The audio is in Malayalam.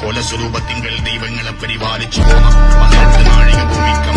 കൊലസ്വരൂപത്തിങ്കൽ ദൈവങ്ങളെ പരിപാലിച്ചു പോന്ന നാഴിക ഭൂമിക്കം